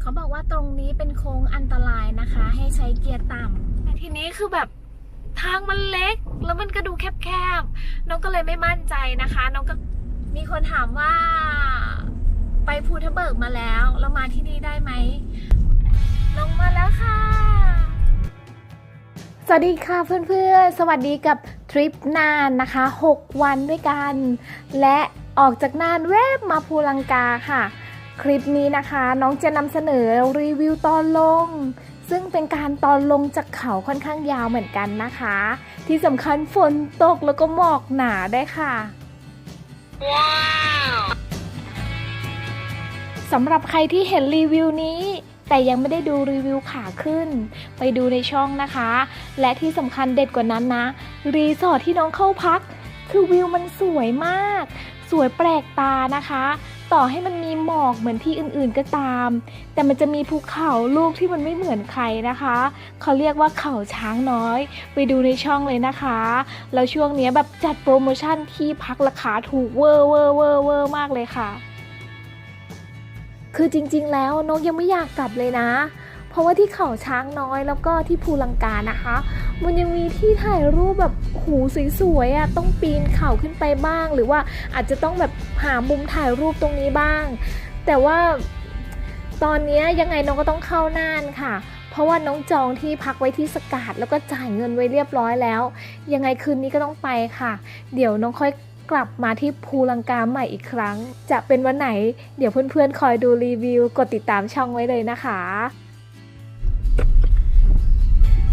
เขาบอกว่าตรงนี้เป็นโค้งอันตรายนะคะ ให้ใช้เกียร์ต่ำแต่ทีนี้คือแบบทางมันเล็ก แล้วมันก็ดูแคบๆ น้องก็เลยไม่มั่นใจนะคะ น้องก็มีคนถามว่าไปภูทะเบิกมาแล้ว เรามาที่นี่ได้ไหม ลงมาแล้วค่ะ สวัสดีค่ะเพื่อนๆ สวัสดีกับทริปนานนะคะ 6 วันด้วยกัน และออกจากนานแวบมาภูลังกาค่ะ คลิปนี้นะคะน้องจะนำเสนอรีวิวตอนลง ซึ่งเป็นการตอนลงจากเขาค่อนข้างยาวเหมือนกันนะคะ ที่สำคัญฝนตกแล้วก็หมอกหนาได้ค่ะ ว้าวสำหรับใครที่เห็นรีวิวนี้ แต่ยังไม่ได้ดูรีวิวขาขึ้น ไปดูในช่องนะคะ และที่สำคัญเด็ดกว่านั้นนะ รีสอร์ทที่น้องเข้าพัก คือวิวมันสวยมาก สวยแปลกตานะคะ ต่อให้มันมีหมอกเหมือนที่อื่นๆก็ตาม แต่มันจะมีภูเขาลูกที่มันไม่เหมือนใครนะคะ เขาเรียกว่าเขาช้างน้อย ไปดูในช่องเลยนะคะ แล้วช่วงนี้แบบจัดโปรโมชั่นที่พักราคาถูกเวอร์เวอร์เวอร์เวอร์มากเลยค่ะ คือจริงๆแล้วนกยังไม่อยากกลับเลยนะ เพราะว่าที่เขาช้างน้อยแล้วก็ที่ภูลังกานะคะ มันยังมีที่ถ่ายรูปแบบหูสวยๆอะต้องปีนเขาขึ้นไปบ้าง หรือว่าอาจจะต้องแบบหามุมถ่ายรูปตรงนี้บ้าง แต่ว่าตอนนี้ยยังไงน้องก็ต้องเข้าน่านค่ะ เพราะว่าน้องจองที่พักไว้ที่สกาดแล้วก็จ่ายเงินไว้เรียบร้อยแล้ว ยังไงคืนนี้ก็ต้องไปค่ะ เดี๋ยวน้องค่อยกลับมาที่ภูลังกาใหม่อีกครั้ง จะเป็นวันไหน เดี๋ยวเพื่อนๆคอยดูรีวิว กดติดตามช่องไว้เลยนะคะ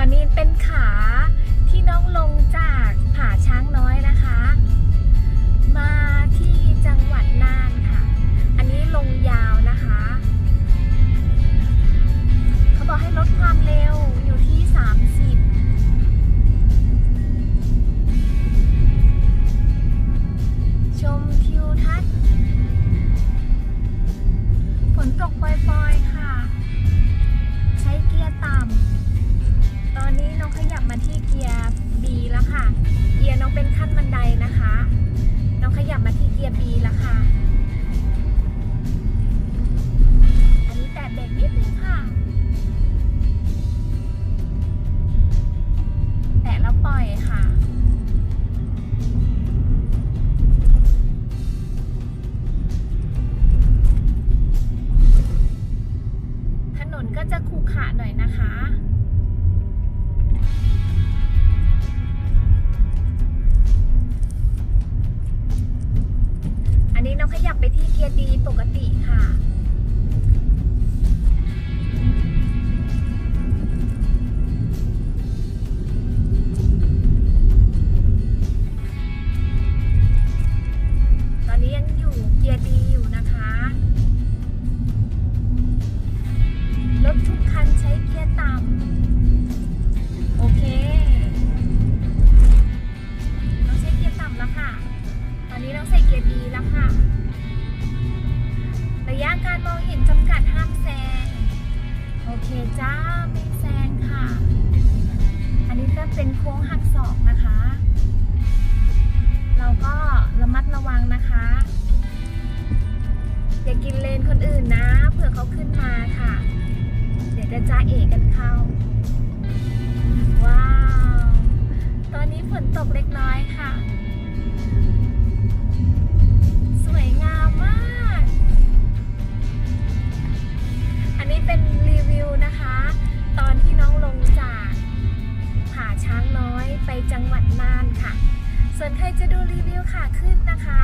ตอนนี้เป็นขาที่น้องลงจากผาช้างน้อยนะคะ มาที่จังหวัดน่านค่ะ อันนี้ลงยาว ส่วนใครจะดูรีวิวขาขึ้นนะคะ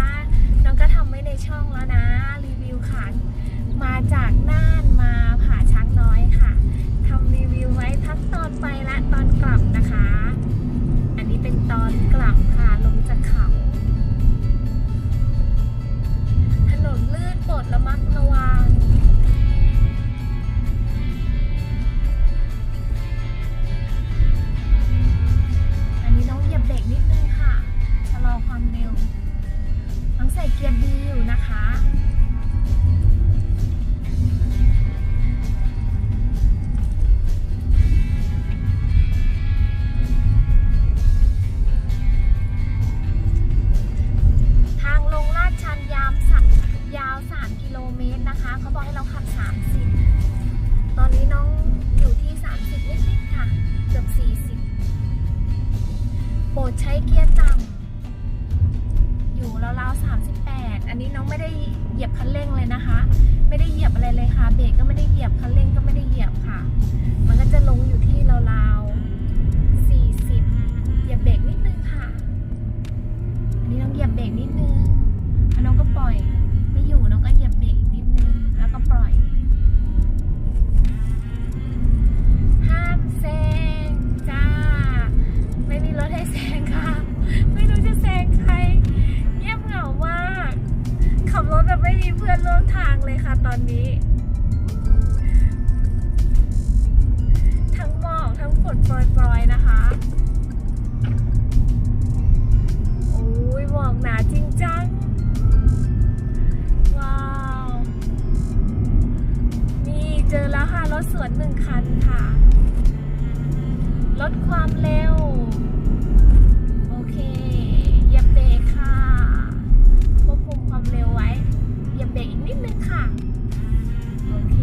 น้องก็ทำไว้ในช่องแล้วนะรีวิวขามาจาก ใส่เกียร์ดีอยู่นะคะ สวนหนึ่งคันค่ะ ลดความเร็ว โอเคเหยียบเบรกค่ะควบคุมความเร็วไว้เหยียบเบรกอีกนิดนึงค่ะ โอเค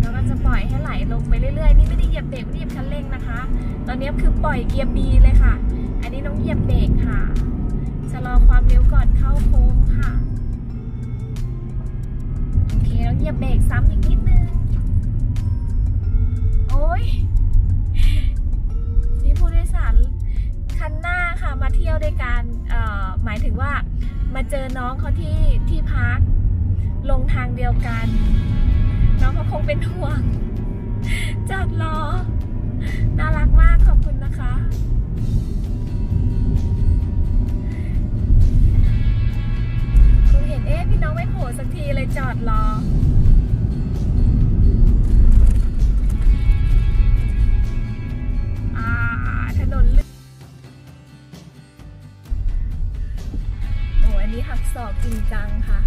แล้วก็จะปล่อยให้ไหลลงไปเรื่อยๆ นี่ไม่ได้เหยียบเบรกไม่ได้เหยียบคันเร่งนะคะ ตอนนี้คือปล่อยเกียร์ B เลยค่ะ อันนี้น้องเหยียบเบรกค่ะ ชะลอความเร็วก่อนเข้าโค้งค่ะ เคแล้วเหยียบเบรกซ้ำอีกนิดนึง โอ้ยนี่ผู้โดยสารคันหน้าค่ะมาเที่ยวด้วยกันหมายถึงว่ามาเจอน้องเขาที่ที่พัก ลงทางเดียวกัน น้องเขาคงเป็นห่วงจอดรอ น่ารักมากขอบคุณนะคะ เอ๊ะพี่น้องไม่โผล่สักทีเลยจอดรออ่าถนนลื่นโอ้อันนี้หักศอกจริงจังค่ะ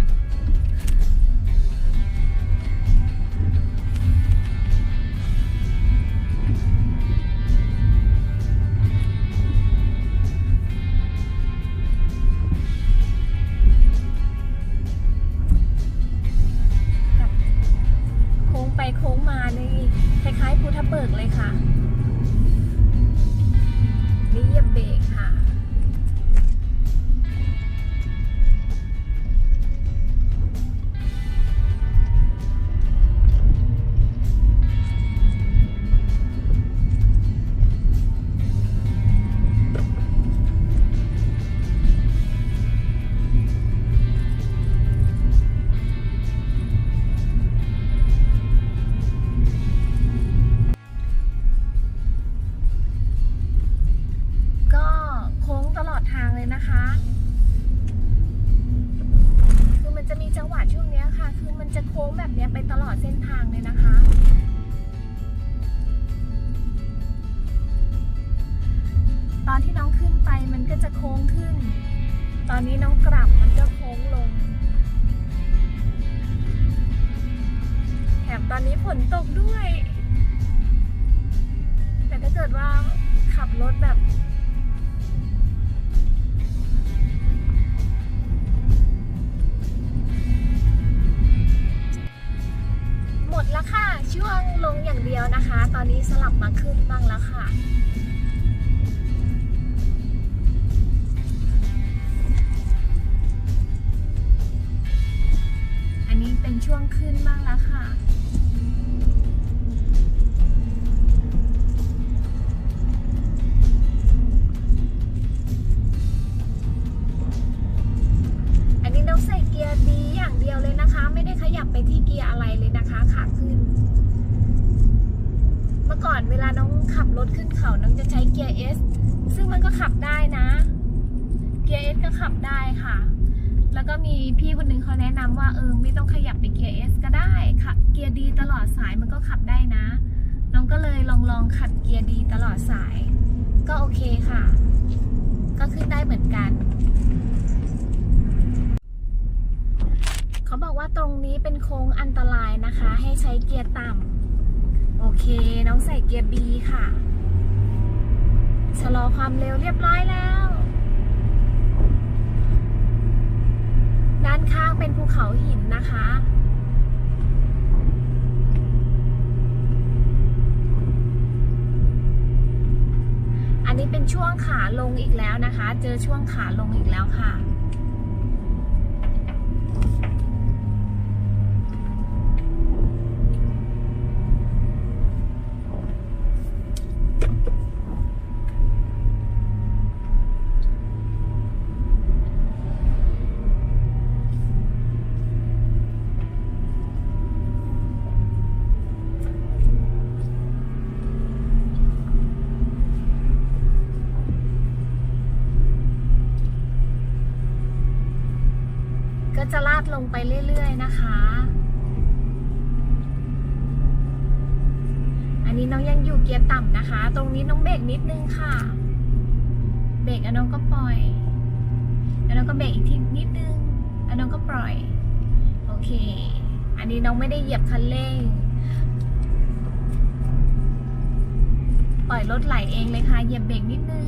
ขับรถแบบหมดแล้วค่ะ ช่วงลงอย่างเดียวนะคะ ตอนนี้สลับมาขึ้นบ้างแล้วค่ะ อันนี้เป็นช่วงขึ้นบ้างแล้วค่ะ อันนี้ต้องใส่เกียร์ดีอย่างเดียวเลยนะคะ ไม่ได้ขยับไปที่เกียร์อะไรเลยนะคะขาขึ้น เมื่อก่อนเวลาน้องขับรถขึ้นเขาน้องจะใช้เกียร์ S ซึ่งมันก็ขับได้นะ เกียร์ S ก็ขับได้ค่ะ แล้วก็มีพี่คนหนึงเขาแนะนำว่าเออไม่ต้องขยับไปเกียร์ S ก็ได้ขับเกียร์ดีตลอดสายมันก็ขับได้นะ น้องก็เลยลองลองขับเกียร์ดีตลอดสาย ก็โอเคค่ะ ก็ขึ้นได้เหมือนกัน เขาบอกว่าตรงนี้เป็นโค้งอันตรายนะคะ ให้ใช้เกียร์ต่ำโอเค น้องใส่เกียร์ B ค่ะ ชะลอความเร็วเรียบร้อยแล้ว ด้านข้างเป็นภูเขาหินนะคะอันนี้เป็นช่วงขาลงอีกแล้วนะคะ เจอช่วงขาลงอีกแล้วค่ะ ก็จะลาดลงไปเรื่อย ๆ นะคะ อันนี้น้องยังอยู่เกียร์ต่ำนะคะ ตรงนี้น้องเบรกนิดนึงค่ะ เบรกอันน้องก็ปล่อยอันน้องก็เบรกอีกทีนิดนึงอันน้องก็ปล่อย โอเคเค อันนี้น้องไม่ได้เหยียบคันเร่ง ปล่อยรถไหลเองเลยค่ะ เหยียบเบรกนิดนึง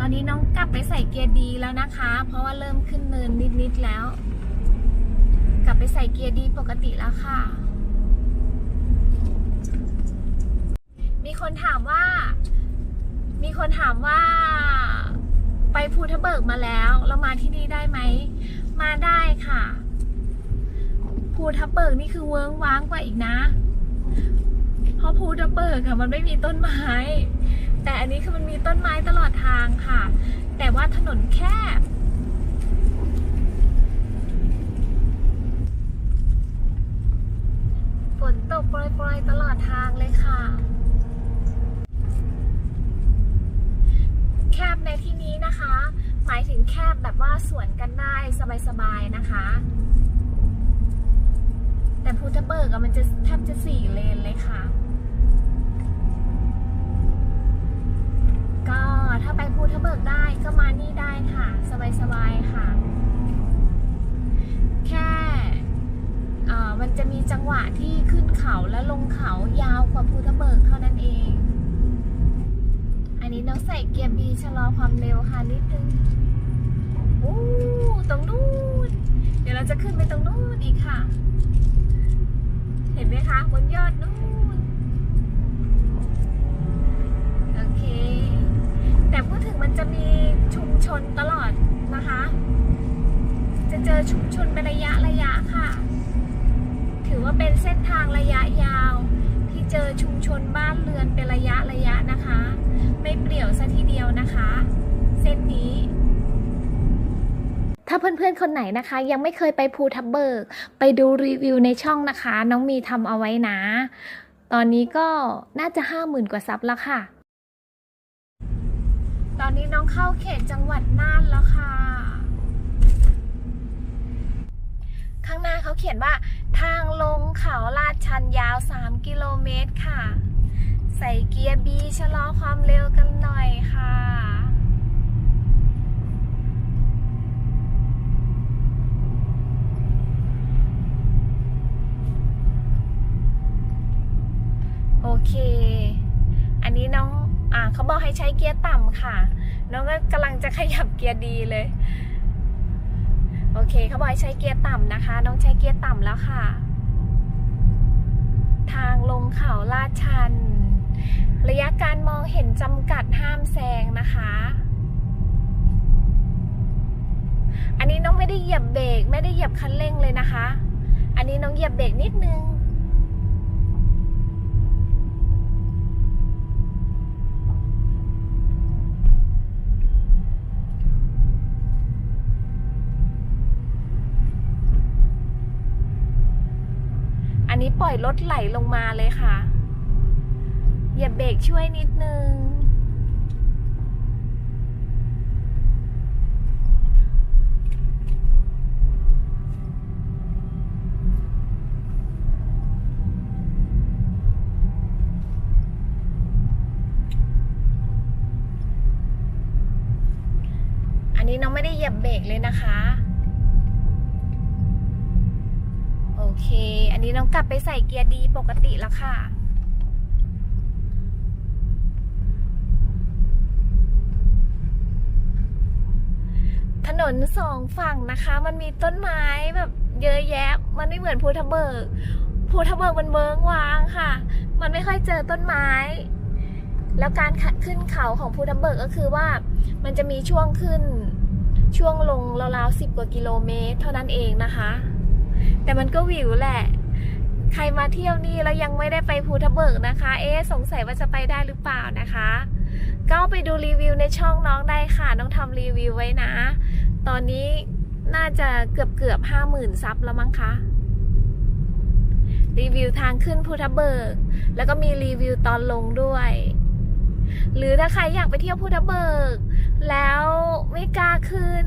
ตอนนี้น้องกลับไปใส่เกียร์ดีแล้วนะคะ เพราะว่าเริ่มขึ้นเนินนิดๆแล้ว กลับไปใส่เกียร์ดีปกติแล้วค่ะ มีคนถามว่า มีคนถามว่า ไปภูทะเบิกมาแล้วเรามาที่นี่ได้ไหม มาได้ค่ะ ภูทับเบิกนี่คือเวิ้งว้างกว่าอีกนะ เพราะภูทับเบิกค่ะ มันไม่มีต้นไม้ แต่อันนี้คือมันมีต้นไม้ตลอดทางค่ะ แต่ว่าถนนแคบ ฝนตกโปรยๆตลอดทางเลยค่ะ แคบในที่นี้นะคะ หมายถึงแคบแบบว่าสวนกันได้สบายๆนะคะ แต่พูทะเบิกอะมันจะแทบจะสี่เลนเลยค่ะ ก็ถ้าไปพูทะเบิกได้ก็มานี่ได้ค่ะ สบายๆค่ะ แค่เอ่อมันจะมีจังหวะที่ขึ้นเขาและลงเขายาวกว่าภูทะเบิกเท่านั้นเอง อันนี้น้องใส่เกียร์บีชะลอความเร็วค่ะนิดนึงอู้ตรงนู้นเดี๋ยวเราจะขึ้นไปตรงนู้นอีกค่ะ เห็นไหมคะบนยอดนู้น นตลอดนะคะ จะเจอชุมชนเป็นระยะระยะค่ะ ถือว่าเป็นเส้นทางระยะยาว ที่เจอชุมชนบ้านเรือนเป็นระยะระยะนะคะ ไม่เปลี่ยวซะทีเดียวนะคะ เส้นนี้ถ้าเพื่อนๆ คนไหนนะคะ ยังไม่เคยไปภูทับเบิก ไปดูรีวิวในช่องนะคะ น้องมีทำเอาไว้นะ ตอนนี้ก็น่าจะห้าหมื่นกว่าซับแล้วค่ะ ตอนนี้น้องเข้าเขตจังหวัดน่านแล้วค่ะ ข้างหน้าเขาเขียนว่า ทางลงเขาลาดชันยาว 3 กิโลเมตรค่ะ ใส่เกียร์บีชะลอความเร็วกันหน่อยค่ะโอเค อันนี้น้อง เขาบอกให้ใช้เกียร์ต่ำค่ะ น้องก็กำลังจะขยับเกียร์ดีเลย โอเคเขาบอกให้ใช้เกียร์ต่ำนะคะ น้องใช้เกียร์ต่ำแล้วค่ะ ทางลงเขาลาดชัน ระยะการมองเห็นจำกัดห้ามแซงนะคะ อันนี้น้องไม่ได้เหยียบเบรกไม่ได้เหยียบคันเร่งเลยนะคะ อันนี้น้องเหยียบเบรกนิดนึง ล่อยรถไหลลงมาเลยค่ะ อย่าเบรกช่วยนิดนึง อันนี้น้องไม่ได้เหยียบเบรกเลยนะคะ โอ เค อันนี้น้องกลับไปใส่เกียร์ดีปกติแล้วค่ะ ถนนสองฝั่งนะคะ มันมีต้นไม้แบบเยอะแยะ มันไม่เหมือนภูทะเบิกภูทะเบิกมันเบิงวางค่ะ มันไม่ค่อยเจอต้นไม้ แล้วการขึ้นเขาของภูทะเบิกก็คือว่า มันจะมีช่วงขึ้นช่วงลงราวๆสิบกว่ากิโลเมตร เท่านั้นเองนะคะ แต่มันก็วิวแหละ ใครมาเที่ยวนี่แล้วยังไม่ได้ไปภูทับเบิกนะคะ เอ๊สงสัยว่าจะไปได้หรือเปล่านะคะ ก็ไปดูรีวิวในช่องน้องได้ค่ะ น้องทำรีวิวไว้นะ ตอนนี้น่าจะเกือบเกือบห้าหมื่นซับแล้วมั้งคะรีวิวทางขึ้นภูทับเบิก แล้วก็มีรีวิวตอนลงด้วย หรือถ้าใครอยากไปเที่ยวภูทับเบิก แล้วไม่กล้าขึ้น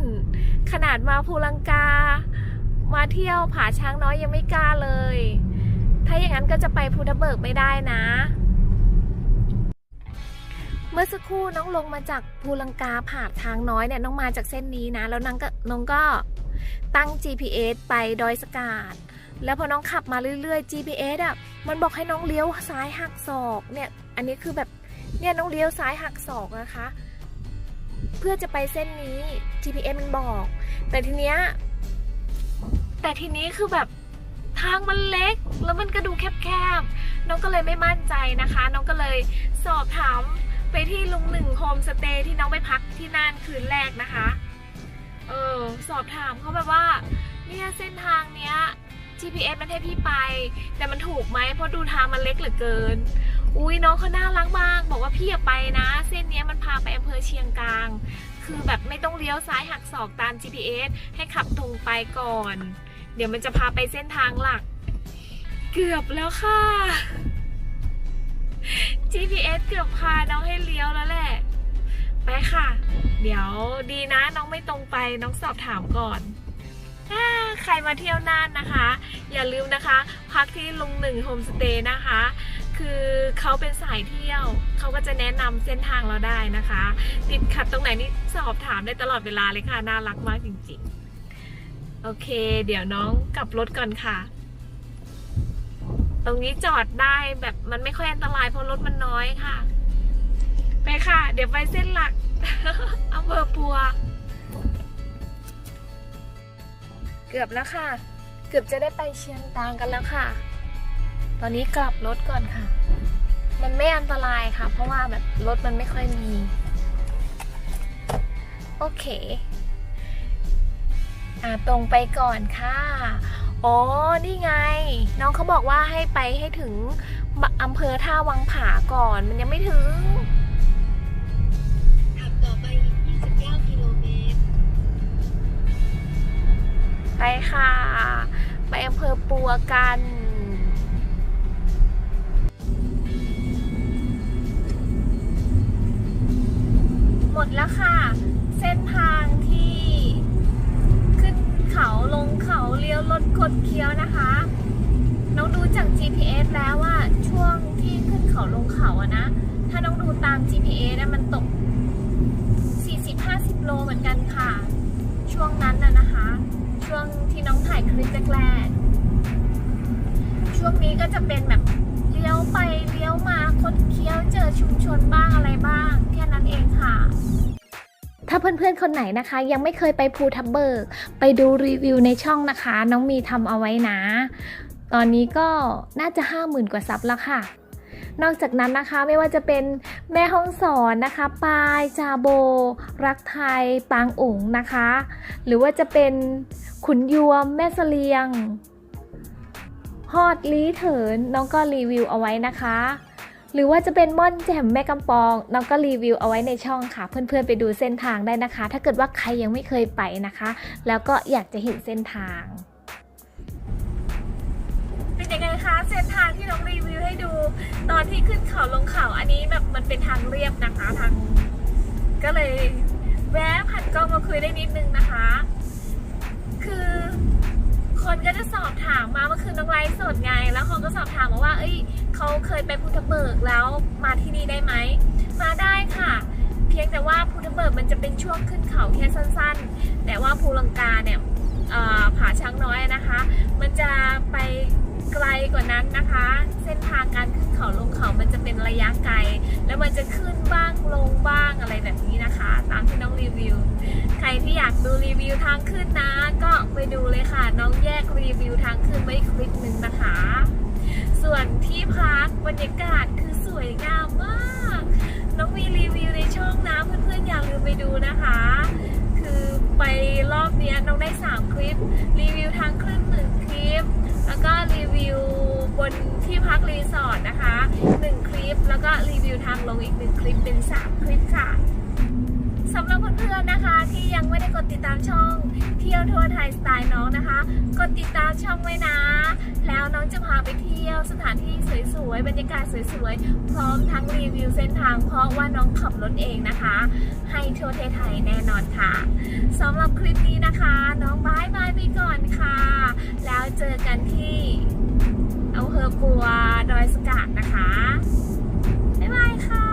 ขนาดมาภูลังกา มาเที่ยวผาช้างน้อยยังไม่กล้าเลย ถ้าอย่างนั้นก็จะไปภูทับเบิกไม่ได้นะ เมื่อสักครู่น้องลงมาจากภูลังกาผาทางน้อยเนี่ยน้องมาจากเส้นนี้นะ แล้วน้องก็น้องก็ตั้ง GPS ไปดอยสกาดแล้วพอน้องขับมาเรื่อยๆ GPS อะ มันบอกให้น้องเลี้ยวซ้ายหักศอกเนี่ย อันนี้คือแบบ เนี่ยน้องเลี้ยวซ้ายหักศอกนะคะ เพื่อจะไปเส้นนี้ GPS มันบอก แต่ทีเนี้ย แต่ทีนี้คือแบบทางมันเล็ก แล้วมันก็ดูแคบๆ น้องก็เลยไม่มั่นใจนะคะ น้องก็เลยสอบถามไปที่ลุงหนึ่งโฮมสเตย์ที่น้องไปพักที่น่านคืนแรกนะคะ เออสอบถามเขาแบบว่า เนี่ยเส้นทางเนี้ย GPS มันให้พี่ไป แต่มันถูกไหมเพราะดูทางมันเล็กเหลือเกิน อุ้ยน้องเขาน่ารักมาก บอกว่าพี่อย่าไปนะ เส้นเนี้ยมันพาไปอำเภอเชียงกลาง คือแบบไม่ต้องเลี้ยวซ้ายหักศอกตาม GPS ให้ขับตรงไปก่อน เดี๋ยวมันจะพาไปเส้นทางหลัก เกือบแล้วค่ะ GPS เกือบพาน้องให้เลี้ยวแล้วแหละ ไปค่ะ เดี๋ยวดีนะน้องไม่ตรงไปน้องสอบถามก่อนอาใครมาเที่ยวน่านนะคะ อย่าลืมนะคะ พักที่ลุงหนึ่งโฮมสเตย์นะคะ คือเขาเป็นสายเที่ยวเขาก็จะแนะนำเส้นทางเราได้นะคะ ติดขัดตรงไหนนี่สอบถามได้ตลอดเวลาเลยค่ะ น่ารักมากจริงๆ โอเค เดี๋ยวน้องกลับรถก่อนค่ะ ตรงนี้จอดได้แบบมันไม่ค่อยอันตรายเพราะรถมันน้อยค่ะ ไปค่ะ เดี๋ยวไปเส้นหลักอำเภอปัว เกือบแล้วค่ะ เกือบจะได้ไปเชียงตางกันแล้วค่ะ ตอนนี้กลับรถก่อนค่ะ มันไม่อันตรายค่ะ เพราะว่าแบบรถมันไม่ค่อยมี โอเค ตรงไปก่อนค่ะอ๋อนี่ไง น้องเขาบอกว่าให้ไปให้ถึงอำเภอท่าวังผาก่อนมันยังไม่ถึงขับต่อไปอีก 29 กิโลเมตร ไปค่ะ ไปอำเภอปัวกันหมดแล้วค่ะ เส้นทางที่ขึ้น เขาลงเขาเลี้ยวรถคดเคี้ยวนะคะ น้องดูจาก GPS แล้วว่าช่วงที่ขึ้นเขาลงเขาอะนะ ถ้าน้องดูตาม GPS นะมันตก 40-50 โลเหมือนกันค่ะ ช่วงนั้นน่ะนะคะ ช่วงที่น้องถ่ายคลิปแรกๆช่วงนี้ก็จะเป็นแบบเลี้ยวไปเลี้ยวมาคดเคี้ยวเจอชุมชนบ้างอะไรบ้าง แค่นั้นเองค่ะ ถ้าเพื่อนๆคนไหนนะคะ ยังไม่เคยไปภูทับเบิก ไปดูรีวิวในช่องนะคะ น้องมีทำเอาไว้นะ ตอนนี้ก็น่าจะ 50,000 กว่าซับแล้วค่ะ นอกจากนั้นนะคะไม่ว่าจะเป็นแม่ห้องสอนนะคะปายจาโบ รักไทย ปางอุ๋งนะคะ หรือว่าจะเป็นขุนยวม แม่เสลียงฮอดลีเถินน้องก็รีวิวเอาไว้นะคะ หรือว่าจะเป็นม่อนแจ่มแม่กำปองน้องก็รีวิวเอาไว้ในช่องค่ะ เพื่อนๆไปดูเส้นทางได้นะคะ ถ้าเกิดว่าใครยังไม่เคยไปนะคะ แล้วก็อยากจะเห็นเส้นทางเป็นยังไงคะเส้นทางที่น้องรีวิวให้ดู ตอนที่ขึ้นเขาลงเขาอันนี้แบบมันเป็นทางเรียบนะคะทางก็เลยแวะผันกล้องมาคุยได้นิดนึงนะคะ คือคนก็จะสอบถามมาเมื่อคืนน้องไลฟ์สดไง แล้วคนก็สอบถามมาว่า เอ้ย เขาเคยไปพุทธเบิกแล้วมาที่นี่ได้ไหม มาได้ค่ะ เพียงแต่ว่าพุทธเบิกมันจะเป็นช่วงขึ้นเขาแค่สั้นๆ แต่ว่าภูลังกาเนี่ยผาช้างน้อยนะคะ มันจะไปไกลกว่านั้นนะคะ เส้นทางการขึ้นเขาลงเขา มันจะเป็นระยะไกล แล้วมันจะขึ้นบ้างลงบ้างอะไรแบบนี้นะคะ ตามที่น้องรีวิว ใครที่อยากดูรีวิวทางขึ้นนะ ก็ไปดูเลยค่ะ น้องแยกรีวิวทางขึ้นไว้คลิปหนึ่งนะคะ ส่วนที่พักบรรยากาศคือสวยงามมากน้องมีรีวิวในช่องนะเพื่อนๆอย่าลืมไปดูนะคะ คือไปรอบนี้น้องได้ 3 คลิป รีวิวทางขึ้นหนึ่งคลิป แล้วก็รีวิวบนที่พักรีสอร์ทนะคะ 1 คลิป แล้วก็รีวิวทางลงอีก 1 คลิปเป็น 3 คลิปค่ะ สำหรับเพื่อนๆนะคะ ที่ยังไม่ได้กดติดตามช่องเที่ยวทัวร์ไทยสไตล์น้องนะคะ กดติดตามช่องไว้นะ แล้วน้องจะพาไปเที่ยวสถานที่สวยๆบรรยากาศสวยๆ พร้อมทั้งรีวิวเส้นทาง เพราะว่าน้องขับรถเองนะคะ ให้ทั่วไทยแน่นอนค่ะสำหรับคลิปนี้นะคะ น้องบายบายไปก่อนค่ะ แล้วเจอกันที่อำเภอปัวดอยสกาดนะคะบ๊ายบายค่ะ